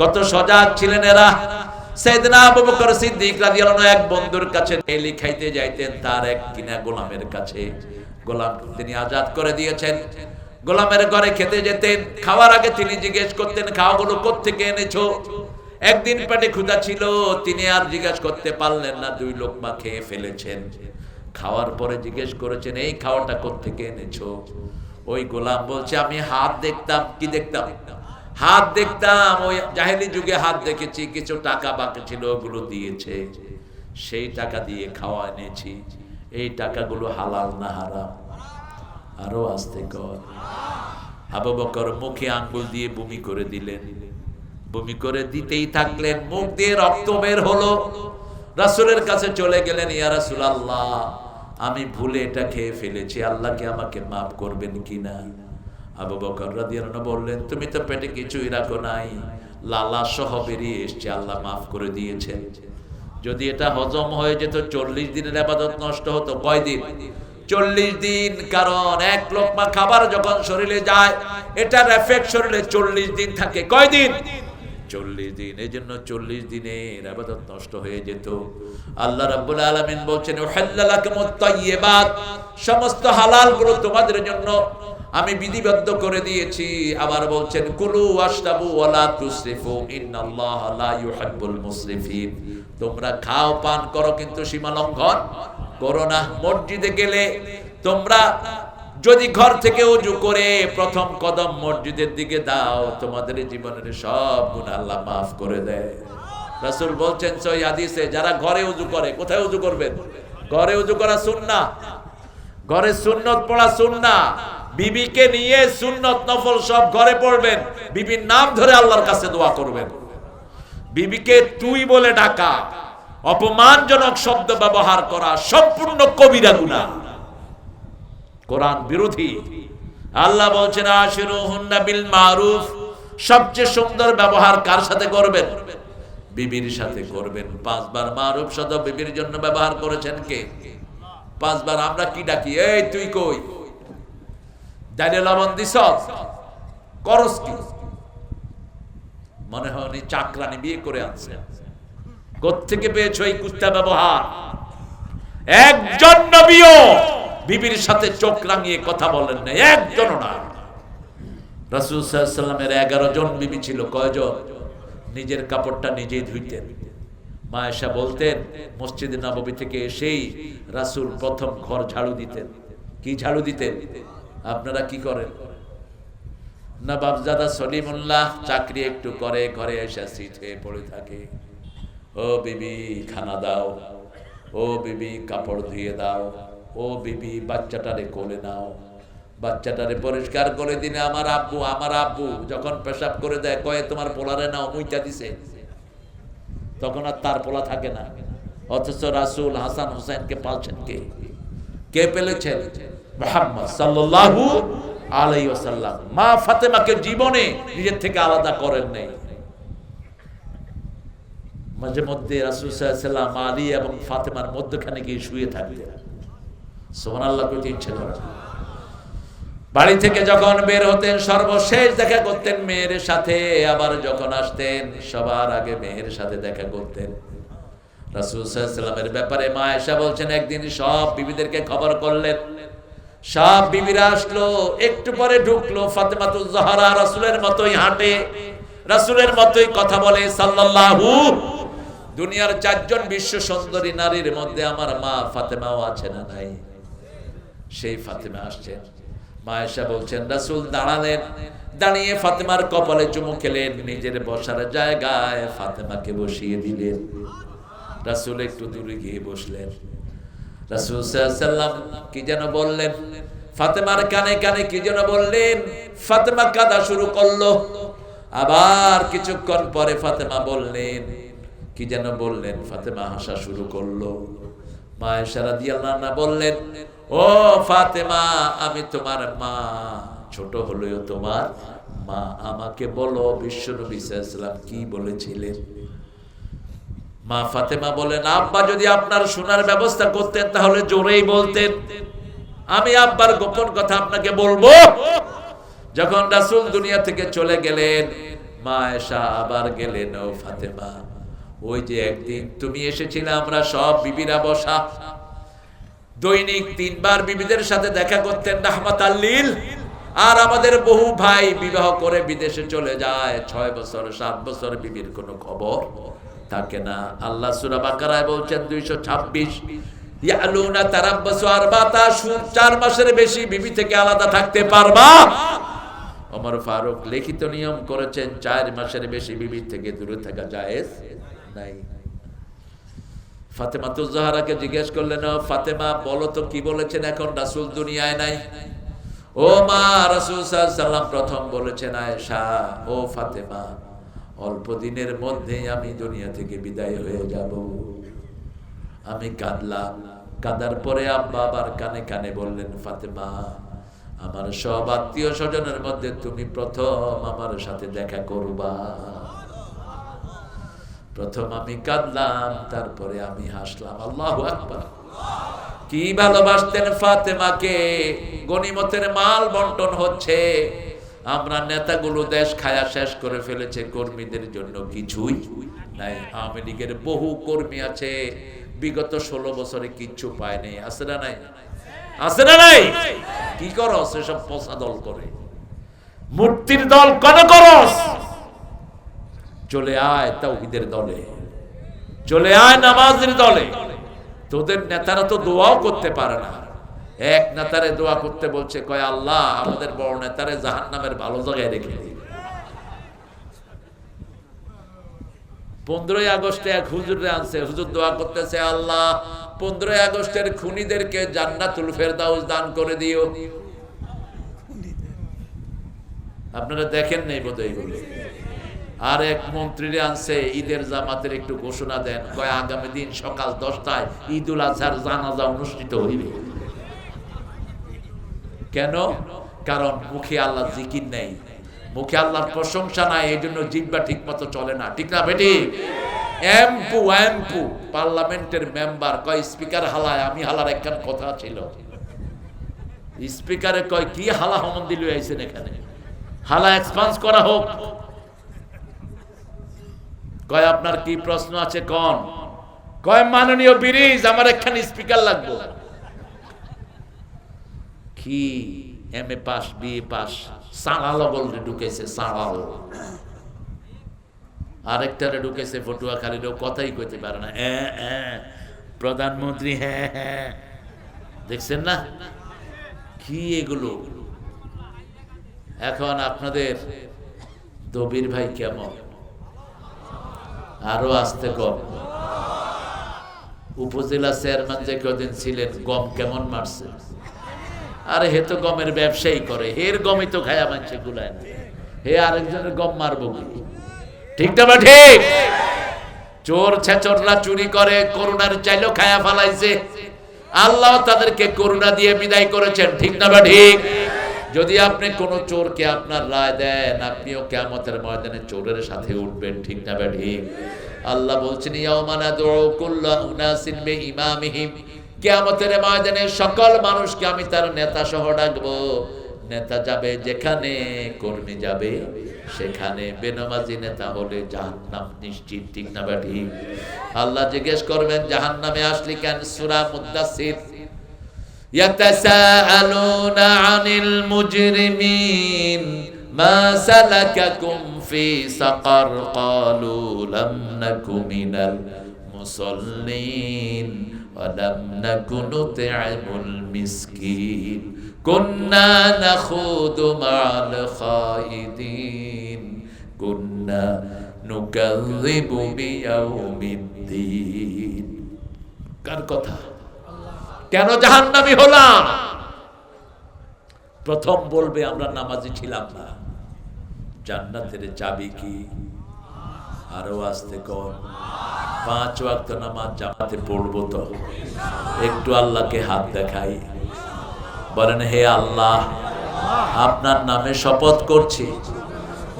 কত সজাগ ছিলেন এরা। তার খেতে যেতেন, খাওয়ার আগে জিজ্ঞেস করতেন কোত্থেকে একদিন পেটে ক্ষুধা ছিল, তিনি আর জিজ্ঞেস করতে পারলেন না, দুই লোকমা খেয়ে ফেলেছেন। খাওয়ার পরে জিজ্ঞেস করেছেন, এই খাওয়াটা কোত্থেকে এনেছো? ওই গোলাম বলছে, আমি হাত দেখতাম, কি দেখতাম? হাত দেখতাম, ওই জাহেলি যুগে হাত দেখেছি, কিছু টাকা বাকি ছিল, ওগুলো দিয়েছে। সেই টাকা দিয়ে খাওয়া এনেছি। এই টাকাগুলো হালাল না হারাম? আরও আসতে কর। আবু বকর মুখে আঙ্গুল দিয়ে বমি করে দিলেন। বমি করে দিতেই থাকলেন, মুখ দিয়ে রক্ত বের হলো। রাসূলের কাছে চলে গেলেন, ইয়া রাসূলুল্লাহ, আমি ভুলে এটা খেয়ে ফেলেছি আল্লাহকে আমাকে মাফ করবেন কিনা? আবু বকর রাদিয়াল্লাহু বললেন, তুমি তো পেটে কিছুই রাখো নাই। লালা সহ বেরিয়ে এসছে, আল্লাহ মাফ করে দিয়েছেন। যদি এটা হজম হয়ে যেত, চল্লিশ দিনের আবাদত নষ্ট হতো। কয় দিন? চল্লিশ দিন, কারণ এক লোকমা খাবার যখন শরীরে যায়, এটার এফেক্ট শরীরে চল্লিশ দিন থাকে। কয় দিন? চল্লিশ দিন। এই জন্য চল্লিশ দিনের আবাদত নষ্ট হয়ে যেত। আল্লাহ রাব্বুল আলামিন বলছেন সমস্ত হালালগুলো তোমাদের জন্য আমি বিধিবদ্ধ করে দিয়েছি। আবার বলছেন, কুলু ওয়াশরাবু ওয়ালা তুসরিফু, ইন্নাল্লাহা লা ইউহিব্বুল মুসরিফিন। তোমরা খাও পান করো, কিন্তু সীমা লঙ্ঘন করো না। মসজিদে গেলে তোমরা যদি ঘর থেকে উজু করে প্রথম কদম মসজিদের দিকে দাও, তোমাদের জীবনের সব গুনাহ আল্লাহ মাফ করে দেয়। রাসূল বলছেন সই হাদিসে, যারা ঘরে উজু করে, কোথায় উজু করবেন? ঘরে উজু করা সুন্নাহ? ঘরে সুন্নত পড়া সুন্না বিবিকে নিয়ে সুন্নত নফল সব ঘরে পড়বেন। বিবির নাম ধরে আল্লাহর কাছে দোয়া করবেন। বিবিকে তুই বলে ডাকা। অপমানজনক শব্দ ব্যবহার করা সম্পূর্ণ কবিরা গুনাহ। কোরআন বিরোধী। আল্লাহ বলছেন, আশিরুহুন্না বিল মারুফ। সবচেয়ে সুন্দর ব্যবহার কার সাথে করবেন? বিবির সাথে করবেন। পাঁচবার মারুফ শব্দ বিবির জন্য ব্যবহার করেছেন কে? পাঁচবার আমরা কি ডাকি? এই, তুই কই? ডাইলে লবণ দিস করস কি মনে হয় উনি চাকরানি বিয়ে করে আনছে। কোত্থেকে পেয়েছ এই ব্যবহার? একজন নবীও বিবির সাথে চোখ রাঙিয়ে কথা বলেন না একজন না। রাসূল সাল্লামের এগারো জন বিবি ছিল, কয়জন? নিজের কাপড়টা নিজেই ধুইতেন। মা এসা বলতেন, মসজিদ নববী থেকে এসেই রাসূল প্রথম ঘর ঝাড়ু দিতেন। কি ঝাড়ু দিতেন? আপনারা কি করেন? নবাবজাদা সলিমুল্লাহ চাকরি একটু করে, ঘরে এসে সিট হয়ে পড়ে থাকে। ও বিবি, খানা দাও। ও বিবি, কাপড় ধুয়ে দাও। ও বিবি, বাচ্চাটারে কোলে নাও। বাচ্চাটারে পরিষ্কার করে দিনে আমার আব্বু আমার আব্বু যখন পেশাব করে দেয়, কয়ে, তোমার পোলারে নাও, মুইটা দিছে। তখন আর তার পোলা থাকে না। অথচ রাসূল হাসান হোসেনকে পালছেন কে? কে পেলেছেন? মুহাম্মদ সাল্লাল্লাহু আলাইহি ওয়াসাল্লাম। মা ফাতেমাকে জীবনে নিজের থেকে আলাদা করেন নাই। মাঝে মধ্যে রাসূল সাল্লাল্লাহু আলী এবং ফাতেমার মধ্যখানে গিয়ে শুয়ে থাকতেন। সুবহানাল্লাহ কইতে ইচ্ছে বাড়ি থেকে যখন বের হতেন, সর্বশেষ দেখা করতেন মেয়ের সাথে। আবার যখন আসতেন, সবার আগে মেয়ের সাথে দেখা করতেন। রাসূল সাল্লামের ব্যাপারে মা এসা বলছেন, একদিন সব বিবিদেরকে খবর করলেন। সব বিবিরা আসলো, একটু পরে ঢুকলো ফাতেমাতুজ জাহরা, রাসূলের মতোই হাঁটে, রাসূলের মতোই কথা বলে, সাল্লাল্লাহু, দুনিয়ার চারজন বিশ্ব সুন্দরী নারীর মধ্যে আমার মা ফাতেমাও আছে না নাই? সেই ফাতেমা আসছেন মা এসা বলছেন, রাসূল, দাঁড়ালেন। দাঁড়িয়ে ফাতেমার কপালে চুমু খেলেন, নিজের বসার জায়গায় ফাতেমাকে বসিয়ে দিলেন। রাসূল একটু দূরে গিয়ে বসলেন। রাসূল সাল্লাম কি যেন বললেন? ফাতেমার কানে কানে কি যেন বললেন? ফাতেমা কাঁদা শুরু করল। আবার কিছুক্ষণ পরে ফাতেমা বললেন, কি যেন বললেন? ফাতেমা হাসা শুরু করল। মা এসারা দিয়াল্লাহ বললেন, ও ফাতেমা, আমি তোমার মা, ছোট হলেও তোমার মা। আমাকে বলো, বিশ্বনবী সাল্লাম কি বলেছিলেন? মা ফাতেমা বলেন, আব্বা, যদি আপনার শোনার ব্যবস্থা করতেন, তাহলে জোরেই বলতেন। আমি আব্বার গোপন কথা আপনাকে বলব। যখন রাসুল দুনিয়া থেকে চলে গেলেন, মা এসা আবার গেলেন, ও ফাতেমা, ওই যে একদিন তুমি এসেছিলে, আমরা সব বিবিরা বসা। দৈনিক তিনবার বিবিদের সাথে দেখা করতেন রাহমাত আল্লিল আর আমাদের বহু ভাই বিবাহ করে বিদেশে চলে যায়। ছয় বছর, সাত বছর বিবির কোনো খবর থাকে না। আল্লাহ সূরা বাকারায় বলছেন দুইশো ছাব্বিশ, ইয়ালুনা তারাব্বাসু আরবাতা চার মাসের বেশি বিবি থেকে আলাদা থাকতে পারবা। ওমর ফারুক লিখিত নিয়ম করেছেন, চার মাসের বেশি বিবির থেকে দূরে থাকা জায়েজ নাই। ফাতেমা তো জাহারাকে জিজ্ঞেস করলেন ফাতেমা, বলো তো কি বলেছেন এখন? রাসূল দুনিয়ায় নাই? ও মা, রাসূল সাল্লাম প্রথম বলেছেন আয়েশা, ও ফাতেমা অল্প দিনের মধ্যেই আমি দুনিয়া থেকে বিদায় হয়ে যাব। আমি কাঁদলাম। কাঁদার পরে আব্বা আবার কানে কানে বললেন, ফাতেমা, আমার সব আত্মীয় স্বজনের মধ্যে তুমি প্রথম আমার সাথে দেখা করবা। প্রথম আমি কাঁদলাম, তারপরে আমি হাসলাম। আল্লাহ কি ভালোবাসতেন ফাতেমাকে? গনিমতের মাল বন্টন হচ্ছে। আমরা নেতাগুলো দেশ খায়া শেষ করে ফেলেছে, কর্মীদের জন্য কিছুই নাই। আওয়ামী লীগের বহু কর্মী আছে, বিগত ষোলো বছরে কিচ্ছু পায়নি আছে না নাই? আছে না নাই? কি করো সেসব পচা দল করে? মূর্তির দল কেন করস? চলে আয় তাওহীদের দলে। চলে আয় নামাজের দলে। তোদের নেতারা তো দোয়াও করতে পারে না। এক নেতারে দোয়া করতে বলছে, কয়, আল্লাহ, আমাদের বড় নেতারে জাহান্নামের ভালো জায়গায় রেখে দিন পনেরোই আগস্টে এক হুজুরে আনছে, হুজুর দোয়া করতেছে, আল্লাহ, পনেরোই আগস্টের খুনিদেরকে জান্নাতুল ফেরদাউস দান করে দিও। আপনারা দেখেন নেই বোধ এইগুলো আর এক মন্ত্রীরে আনছে, ঈদের জামাতের একটু ঘোষণা দেন। কয়, আগামী দিন সকাল দশটায় ঈদ উল আজহার জানাজা অনুষ্ঠিত হইবে। কেন? কারণ মুখে আল্লাহ জিকির নেই। মুখে আল্লাহর প্রশংসা নাই এই জন্য জিব্বা ঠিক মতো চলে না। ঠিক না বেটি? এমপু এমপু পার্লামেন্টের মেম্বার। কয়, স্পিকার হালায়, আমি হালার একখান কথা ছিল। স্পিকারে কয়, কি হালা হমন দিল আইছেন এখানে? হালা এক্সপান্স করা হোক। কয়, আপনার কি প্রশ্ন আছে কোন? কয়, মাননীয় ব্রিজ, আমার একখান স্পিকার লাগবে। কি, M A pass, B A pass সাড়ালো বলতে ঢুকেছে সাড়ালো আরেকটারে ঢুকেছে ফটুয়া খালিরও কথাই কইতে পারে না। হ্যাঁ প্রধানমন্ত্রী হ্যাঁ হ্যাঁ দেখছেন না? কি এগুলো? এখন আপনাদের দবির ভাই কেমন? আরও আসতে কম। উপজেলা চেয়ারম্যান যে কদিন ছিলেন, গম কেমন মারছে? আরে হে তো গমের ব্যবসায়ী করে, হের গমই তো খায়া মানছে গুলায় না হে আরেকজনের গম মারবো কি? ঠিক না বা ঠিক? চোর ছেচররা চুরি করে, করুণার চাইলেও খায়া ফালাইছে। আল্লাহ তাদেরকে করুণা দিয়ে বিদায় করেছেন, ঠিক না বা ঠিক? যদি আপনি কোন চোরকে আপনার রায় দেন, আপনিও কেমতের ময়দানে চোরের সাথে উঠবেন, ঠিক না বা ঠিক? আল্লাহ বলছেন ইয়াউমানা দুউ কুল্লা উনাসিন বিইমামিহিম। কিয়ামতের ময়দানে সকল মানুষকে আমি তার নেতা সহ ডাকবো নেতা যাবে যেখানে কর্মী যাবে সেখানে বেনামাজি নেতা হলে জাহান্নাম নিশ্চিত ঠিক না বা ঠিক আল্লাহ জিজ্ঞেস করবেন জাহান্নামে আসলি কেন সূরা মুদ্দাসির يتساءلون عن المجرمين ما سلككم في سقر قالوا لم نك من المصلين ولم نك نطعم المسكين كنا نخوض مع الخائدين كنا نكذب بيوم الدين কার কথা কেন জাহান্নামী হলাম প্রথম বলবে আমরা নামাজি ছিলাম না জান্নাতের চাবি কি আরো আসতে কর পাঁচ ওয়াক্ত নামাজ জামাতে পড়ব তো। একটু আল্লাহকে হাত দেখাই। বলেন, হে আল্লাহ, আপনার নামে শপথ করছি।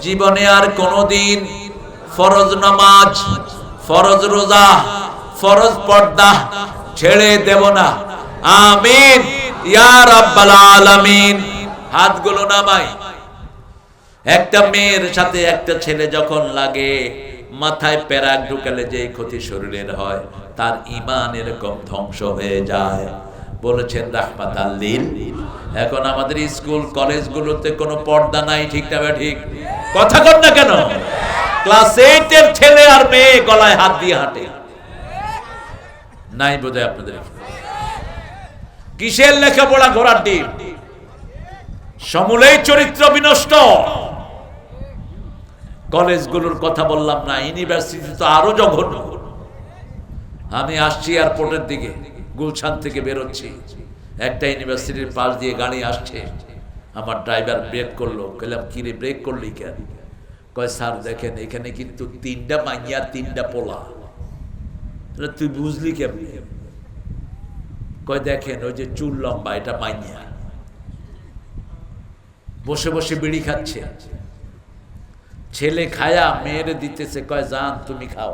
জীবনে আর কোনোদিন ফরজ নামাজ, ফরজ রোজা, ফরজ পর্দা ছেড়ে দেব না। আমিন। ইয়া রাব্বাল আলামিন। হাতগুলো নামাই। একটা মেয়ের সাথে একটা ছেলে যখন লাগে মাথায় প্যারাক ঢুকালে যে ক্ষতি শরীরের হয়, তার ইমান এরকম ধ্বংস হয়ে যায়। বলেছেন রাহমাত এখন আমাদের স্কুল, কলেজগুলোতে কোনো পর্দা নাই, ঠিক না ঠিক? কথা কর না কেন? ক্লাস এইটের ছেলে আর মেয়ে গলায় হাত দিয়ে হাঁটে। নাই বোধহয় আপনাদের কিসের লেখাপড়া ঘোরার ডিম? সমূলেই চরিত্র বিনষ্ট। কলেজগুলোর কথা বললাম না ইউনিভার্সিটি তো আরও জঘন্য। আমি আসছি এয়ারপোর্টের দিকে, গুলশান থেকে বেরোচ্ছি। একটা ইউনিভার্সিটির পাশ দিয়ে গাড়ি আসছে। আমার ড্রাইভার ব্রেক করল, কইলাম, কি রে ব্রেক করলি কেন? কয়, স্যার, দেখেন, এখানে কিন্তু তিনটা মাইয়া, তিনটা পোলা। তুই বুঝলি কেমনি? কয়, দেখেন, ওই যে চুল লম্বা, এটা মাইয়া। বসে বসে বিড়ি খাচ্ছে। ছেলে খায়া মেয়েরে দিতেছে কয় যান তুমি খাও।